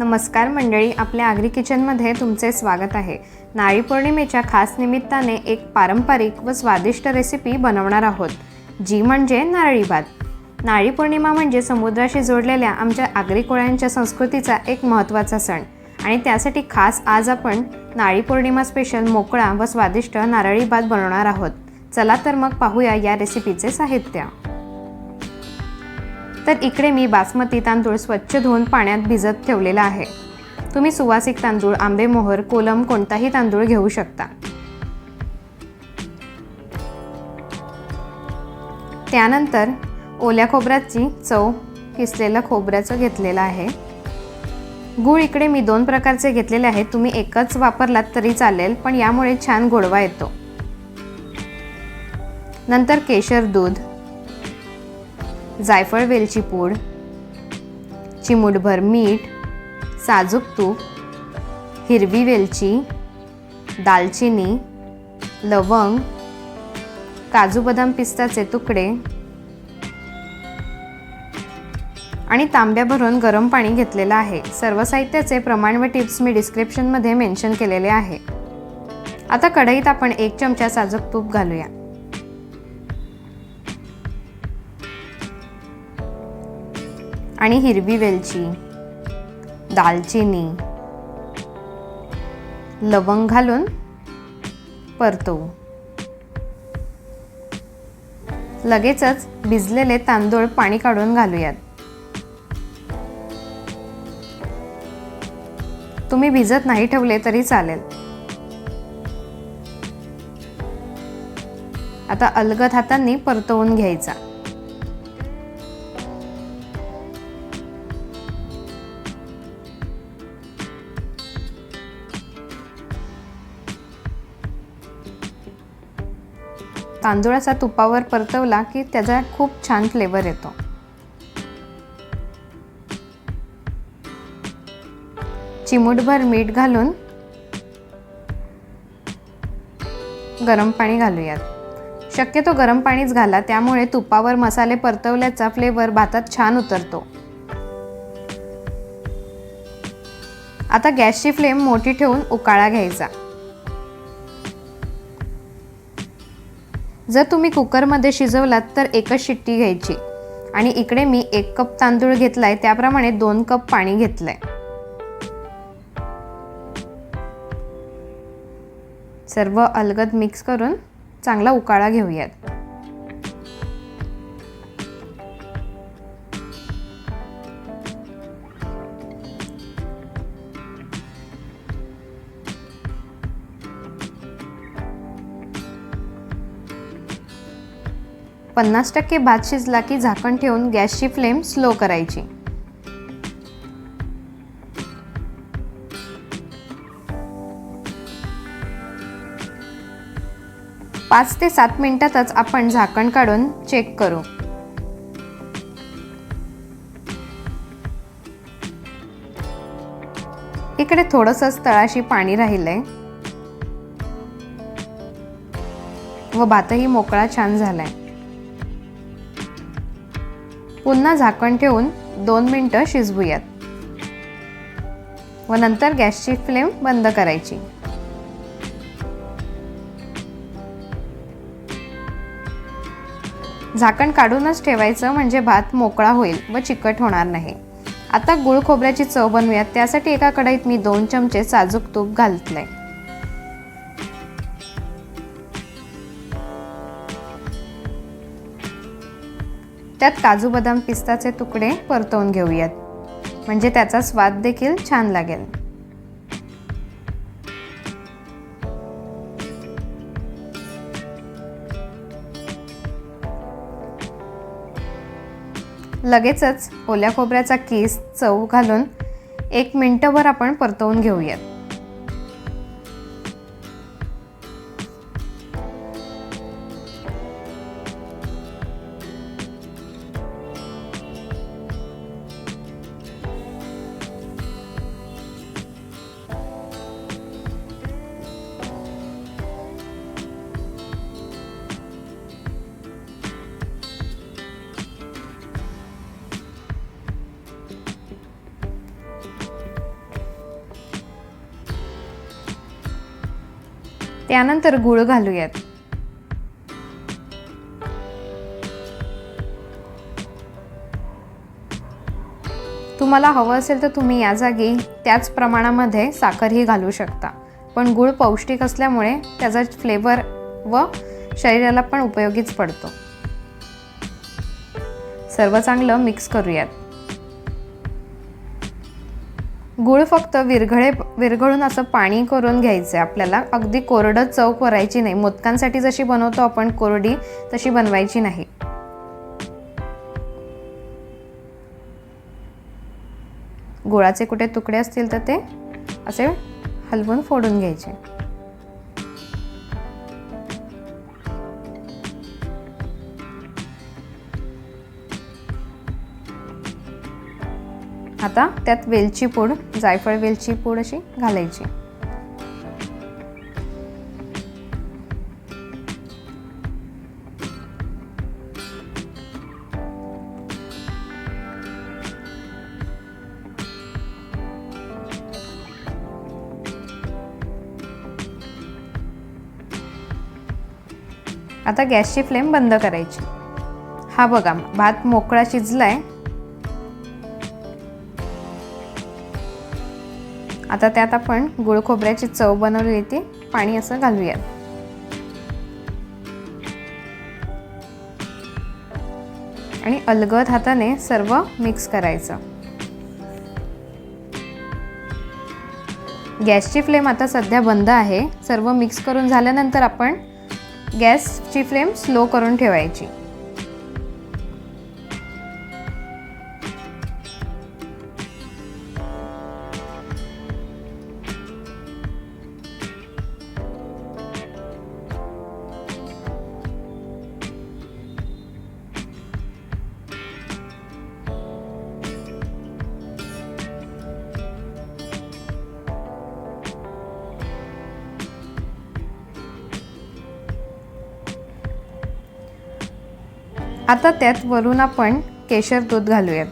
नमस्कार मंडळी आपल्या आगरी किचनमध्ये तुमचे स्वागत आहे. नारळी पौर्णिमेच्या खास निमित्ताने एक पारंपरिक व स्वादिष्ट रेसिपी बनवणार आहोत जी म्हणजे नारळी भात. नारळी पौर्णिमा म्हणजे समुद्राशी जोडलेल्या आमच्या आगरी कोळ्यांच्या संस्कृतीचा एक महत्त्वाचा सण. आणि त्यासाठी खास आज आपण नारळी पौर्णिमा स्पेशल मोकळा व स्वादिष्ट नारळी भात बनवणार आहोत. चला तर मग पाहूया या रेसिपीचे साहित्य. तर इकडे मी बासमती तांदूळ स्वच्छ धुवून पाण्यात भिजत ठेवलेला आहे. तुम्ही सुवासिक तांदूळ आंबेमोहर कोलम कोणताही तांदूळ घेऊ शकता. त्यानंतर ओल्या खोबऱ्याची चव किसलेलं खोबऱ्याचं घेतलेलं आहे. गूळ इकडे मी दोन प्रकारचे घेतलेले आहेत. तुम्ही एकच वापरलात तरी चालेल पण यामुळे छान गोडवा येतो. नंतर केशर दूध. जायफळ वेलची पूड चिमूटभर मीठ साजूक तूप हिरवी वेलची दालचिनी लवंग काजू बदाम पिस्ताचे तुकडे आणि तांब्या भरून गरम पाणी घेतलेलं आहे. सर्व साहित्याचे प्रमाण व टिप्स मी डिस्क्रिप्शनमध्ये मेन्शन केलेले आहे. आता कढईत आपण एक चमचा साजूक तूप घालूया. आणि हिरवी वेलची दालचिनी लवंग घालून परतवू. लगेचच भिजलेले तांदूळ पाणी काढून घालूयात. तुम्ही भिजत नाही ठेवले तरी चालेल. आता अलगद हातांनी परतवून घ्यायचा. तांदूळाचा तुपावर परतवला की त्याचा खूप छान फ्लेवर येतो. चिमूटभर मीठ घालून गरम पाणी घालूयात. शक्यतो गरम पाणीच घाला त्यामुळे तुपावर मसाले परतवल्याचा फ्लेवर भातात छान उतरतो. आता गॅसची फ्लेम मोठी ठेवून उकाळा घ्यायचा. जर तुम्ही कुकरमध्ये शिजवलात तर एकच शिट्टी घ्यायची. आणि इकडे मी एक कप तांदूळ घेतलाय त्याप्रमाणे दोन कप पाणी घेतलंय. सर्व अलगद मिक्स करून चांगला उकाळा घेऊयात. पन्नास टक्के भात शिजला की झाकण ठेवून गॅसची फ्लेम स्लो करायची. पाच ते सात मिनिटातच आपण झाकण काढून चेक करू. इकडे थोडंसंच तळाशी पाणी राहिलंय. व भातही मोकळा छान झालाय. पुन्हा झाकण ठेवून दोन मिनटं शिजवूयात. व नंतर गॅसची फ्लेम बंद करायची. झाकण काढूनच ठेवायचं म्हणजे भात मोकळा होईल व चिकट होणार नाही. आता गुळ खोबऱ्याची चव बनवूयात. त्यासाठी एका कढईत मी दोन चमचे साजूक तूप घालतलंय. त्यात काजू बदाम पिस्ताचे तुकडे परतवून घेऊयात. म्हणजे त्याचा स्वाद देखील छान लागेल. लगेचच ओल्या खोबऱ्याचा केस चव घालून एक मिनटभर आपण परतवून घेऊयात. त्यानंतर गूळ घालूयात. तुम्हाला हवं असेल तर तुम्ही या जागी त्याच प्रमाणामध्ये साखरही घालू शकता. पण गूळ पौष्टिक असल्यामुळे त्याचा फ्लेवर व शरीराला पण उपयोगीच पडतो. सर्व चांगलं मिक्स करूयात. गूळ फक्त विरघळे विरघळून असं पाणी करून घ्यायचं आहे आपल्याला अगदी कोरडं चव करायची नाही. मोदकांसाठी जशी बनवतो आपण कोरडी तशी बनवायची नाही. गुळाचे कुठे तुकडे असतील तर ते असे हलवून फोडून घ्यायचे. आता त्यात वेलची पूड जायफळ वेलची पूड अशी घालायची. आता गॅसची फ्लेम बंद करायची. हा बघा भात मोकळा शिजलाय आता त्यात आपण गुळ खोबऱ्याची चव बनवलेली ती पाणी असं घालूयात आणि अलगद हाताने सर्व मिक्स करायचं. गॅसची फ्लेम आता सध्या बंद आहे. सर्व मिक्स करून झाल्यानंतर आपण गॅसची फ्लेम स्लो करून ठेवायची. आता त्यात वरून आपण केशर दूध घालूयात.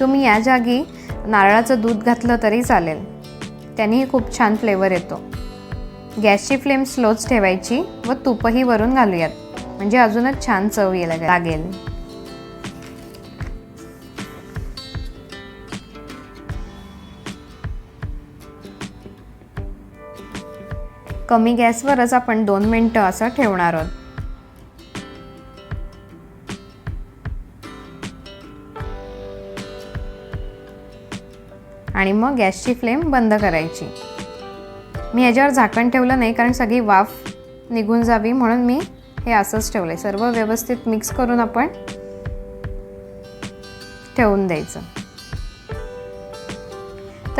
तुम्ही या जागी नारळाचं दूध घातलं तरी चालेल. त्यांनीही खूप छान फ्लेवर येतो. गॅसची फ्लेम स्लोच ठेवायची व तूपही वरून घालूयात. म्हणजे अजूनच छान चव यायला लागेल. कमी गॅसवरच आपण दोन मिनटं असं ठेवणार आहोत. आणि मग गॅसची फ्लेम बंद करायची. मी याच्यावर झाकण ठेवलं नाही कारण सगळी वाफ निघून जावी म्हणून मी हे असंच ठेवलं आहे सर्व व्यवस्थित मिक्स करून आपण ठेवून द्यायचं.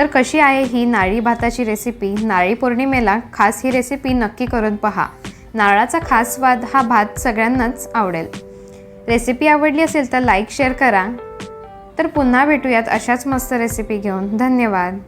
तर कशी आहे ही नारळी भाताची रेसिपी नारळी पौर्णिमेला खास ही रेसिपी नक्की करून पहा. नारळाचा खास स्वाद हा भात सगळ्यांनाच आवडेल. रेसिपी आवडली असेल तर लाईक शेअर करा. तर पुन्हा भेटूयात अशाच मस्त रेसिपी घेऊन. धन्यवाद.